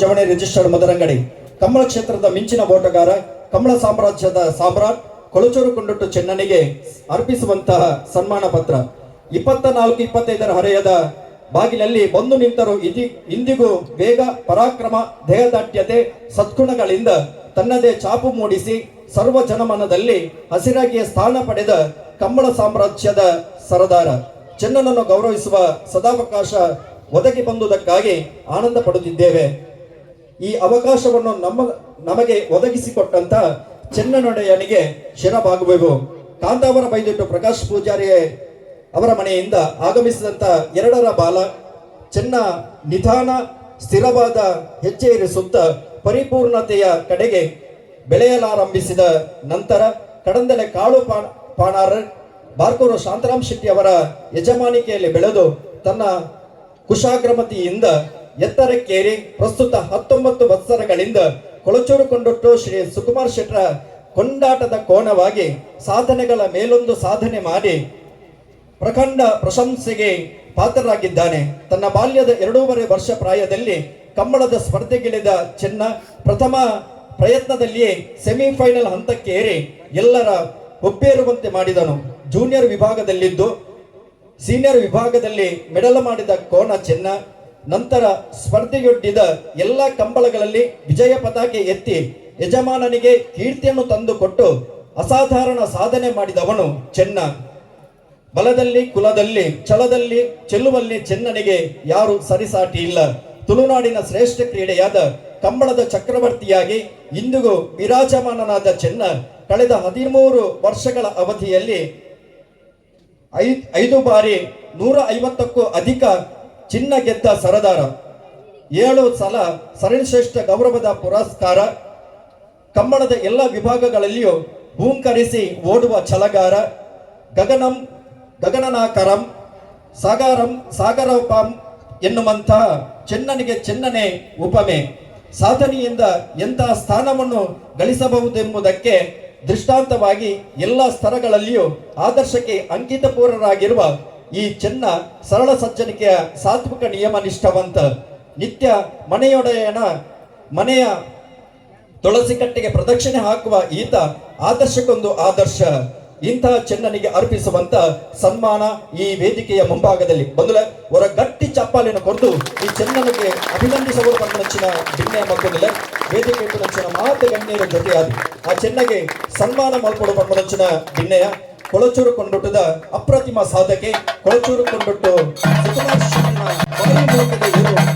ಶ್ರವಣಿ registered ಮದರಂಗಡಿ ಕಮಲ ಕ್ಷೇತ್ರದ ಮಿಂಚಿನ ಓಟಗಾರ ಕಮಲ ಸಾಮ್ರಾಜ್ಯದ ಸಾಮ್ರಾಟ್ ಕೊಳಚೂರು ಕುಂಡುಟ್ಟು ಚೆನ್ನನಿಗೆ ಅರ್ಪಿಸುವಂತಹ ಸನ್ಮಾನ ಪತ್ರ. ಇಪ್ಪತ್ತ ನಾಲ್ಕು ಇಪ್ಪತ್ತೈದರ ಹರೆಯದ ಬಾಗಿಲಲ್ಲಿ ಬಂದು ನಿಂತರು ಇದಿ, ಇಂದಿಗೂ ವೇಗ ಪರಾಕ್ರಮ ದೇಹದಾಟ್ಯತೆ ಸದ್ಗುಣಗಳಿಂದ ತನ್ನದೇ ಚಾಪು ಮೂಡಿಸಿ ಸರ್ವ ಜನಮನದಲ್ಲಿ ಹಸಿರಾಗಿಯ ಸ್ಥಾನ ಪಡೆದ ಕಂಬಳ ಸಾಮ್ರಾಜ್ಯದ ಸರದಾರ. ಚೆನ್ನನನ್ನು ಗೌರವಿಸುವ ಸದಾವಕಾಶ ಒದಗಿ ಬಂದುದಕ್ಕಾಗಿ ಆನಂದ ಪಡುತ್ತಿದ್ದೇವೆ. ಈ ಅವಕಾಶವನ್ನು ನಮ್ಮ, ನಮಗೆ ಒದಗಿಸಿಕೊಟ್ಟಂತ ಚೆನ್ನನೊಡೆಯನಿಗೆ ಶಿರಬಾಗುವೆವು ಕಾಂತಾವರ ಬೈದಿಟ್ಟು ಪ್ರಕಾಶ್ ಪೂಜಾರಿ ಅವರ ಮನೆಯಿಂದ ಆಗಮಿಸಿದಂತ ಎರಡರ ಬಾಲ ಚೆನ್ನ ನಿಧಾನ, ಸ್ಥಿರವಾದ ಹೆಜ್ಜೆ ಇರಿಸುತ್ತ ಪರಿಪೂರ್ಣತೆಯ ಕಡೆಗೆ ಬೆಳೆಯಲಾರಂಭಿಸಿದ ನಂತರ ಕಡಂದಲೆ ಕಾಳು ಪಾ ಬಾರ್ಕೂರು ಶಾಂತರಾಮ್ ಶೆಟ್ಟಿ ಅವರ ಯಜಮಾನಿಕೆಯಲ್ಲಿ ಬೆಳೆದು ತನ್ನ ಕುಶಾಗ್ರಮತಿಯಿಂದ ಎತ್ತರಕ್ಕೇರಿ ಪ್ರಸ್ತುತ ಹತ್ತೊಂಬತ್ತು ವತ್ಸರಗಳಿಂದ ಕೊಳಚೂರು ಕೊಂಡೊಟ್ಟು ಶ್ರೀ ಸುಕುಮಾರ್ ಶೆಟ್ರ ಕೊಂಡಾಟದ ಕೋಣವಾಗಿ ಸಾಧನೆಗಳ ಮೇಲೊಂದು ಸಾಧನೆ ಮಾಡಿ ಪ್ರಖಂಡ ಪ್ರಶಂಸೆಗೆ ಪಾತ್ರರಾಗಿದ್ದಾನೆ. ತನ್ನ ಬಾಲ್ಯದ ಎರಡೂವರೆ ವರ್ಷ ಪ್ರಾಯದಲ್ಲಿ ಕಂಬಳದ ಸ್ಪರ್ಧೆಗಿಳಿದ ಚೆನ್ನ ಪ್ರಥಮ ಪ್ರಯತ್ನದಲ್ಲಿಯೇ ಸೆಮಿಫೈನಲ್ ಹಂತಕ್ಕೆ ಏರಿ ಎಲ್ಲರ ಒಪ್ಪೇರುವಂತೆ ಮಾಡಿದನು. ಜೂನಿಯರ್ ವಿಭಾಗದಲ್ಲಿದ್ದು, ಸೀನಿಯರ್ ವಿಭಾಗದಲ್ಲಿ ಮೆಡಲ್ ಮಾಡಿದ ಕೋನ ಚೆನ್ನ ನಂತರ ಸ್ಪರ್ಧೆಯೊಡ್ಡಿದ ಎಲ್ಲ ಕಂಬಳಗಳಲ್ಲಿ ವಿಜಯ ಪತಾಕೆ ಎತ್ತಿ ಯಜಮಾನನಿಗೆ ಕೀರ್ತಿಯನ್ನು ತಂದುಕೊಟ್ಟು ಅಸಾಧಾರಣ ಸಾಧನೆ ಮಾಡಿದವನು ಚೆನ್ನ. ಬಲದಲ್ಲಿ, ಕುಲದಲ್ಲಿ, ಛಲದಲ್ಲಿ, ಚೆಲ್ಲುವಲ್ಲಿ ಚೆನ್ನನಿಗೆ ಯಾರು ಸರಿಸಾಟಿ ಇಲ್ಲ. ತುಳುನಾಡಿನ ಶ್ರೇಷ್ಠ ಕ್ರೀಡೆಯಾದ ಕಂಬಳದ ಚಕ್ರವರ್ತಿಯಾಗಿ ಇಂದಿಗೂ ವಿರಾಜಮಾನನಾದ ಚೆನ್ನ ಕಳೆದ ಹದಿಮೂರು ವರ್ಷಗಳ ಅವಧಿಯಲ್ಲಿ ಐದ್ ಬಾರಿ ನೂರ ಐವತ್ತಕ್ಕೂ ಅಧಿಕ ಚಿನ್ನ ಗೆದ್ದ ಸರದಾರ. ಏಳು ಸಲ ಸರಣಿಶ್ರೇಷ್ಠ ಗೌರವದ ಪುರಸ್ಕಾರ. ಕಂಬಳದ ಎಲ್ಲ ವಿಭಾಗಗಳಲ್ಲಿಯೂ ಭೂಂಕರಿಸಿ ಓಡುವ ಛಲಗಾರ. ಗಗನಂ, ಗಗನನಾಕರಂ, ಸಾಗರಂ, ಸಾಗರೋಪಂ ಎನ್ನುವಂತಹ ಚೆನ್ನನಿಗೆ ಚೆನ್ನನೆ ಉಪಮೆ. ಸಾಧನೆಯಿಂದ ಎಂತಹ ಸ್ಥಾನವನ್ನು ಗಳಿಸಬಹುದೆಂಬುದಕ್ಕೆ ದೃಷ್ಟಾಂತವಾಗಿ ಎಲ್ಲ ಸ್ತರಗಳಲ್ಲಿಯೂ ಆದರ್ಶಕ್ಕೆ ಅಂಕಿತಪೂರ್ಣರಾಗಿರುವ ಈ ಚೆನ್ನ ಸರಳ ಸಜ್ಜನಿಕೆಯ ಸಾತ್ವಿಕ ನಿಯಮ ನಿಷ್ಠವಂತ ನಿತ್ಯ ಮನೆಯೊಡೆಯನ ಮನೆಯ ತುಳಸಿ ಕಟ್ಟೆಗೆ ಪ್ರದಕ್ಷಿಣೆ ಹಾಕುವ ಈತ ಆದರ್ಶಕ್ಕೊಂದು ಆದರ್ಶ. ಇಂತಹ ಚೆನ್ನನಿಗೆ ಅರ್ಪಿಸುವಂತ ಸನ್ಮಾನ ಈ ವೇದಿಕೆಯ ಮುಂಭಾಗದಲ್ಲಿ. ಮೊದಲ ಅವರ ಗಟ್ಟಿ ಚಪ್ಪಾಲಿನ ಕೊರದು ಈ ಚೆನ್ನನಿಗೆ ಅಭಿನಂದಿಸುವ ಪಂಚಿನ ಭಿನ್ನೆಯ ಮಕ್ಕಳಲ್ಲೇ ವೇದಿಕೆ ಪಂಚಿನ ಮಾತು ಗಣ್ಯರ ಜೊತೆಯಾದ ಆ ಚೆನ್ನಗೆ ಸನ್ಮಾನ ಮಾಡಿಕೊಡುವ ಪಂಚಿನ ಭಿನ್ನೆಯ ಕೊಳಚೂರು ಕೊಂಡೊಟ್ಟದ ಅಪ್ರತಿಮ ಸಾಧಕೆ ಕೊಳಚೂರು ಕೊಂಡೊಟ್ಟು ಸುಕುಮಾರ್ ಶೆಟ್ಟನ ಬಾಯಿ ಕ್ಷೇತ್ರದ ಒಂದು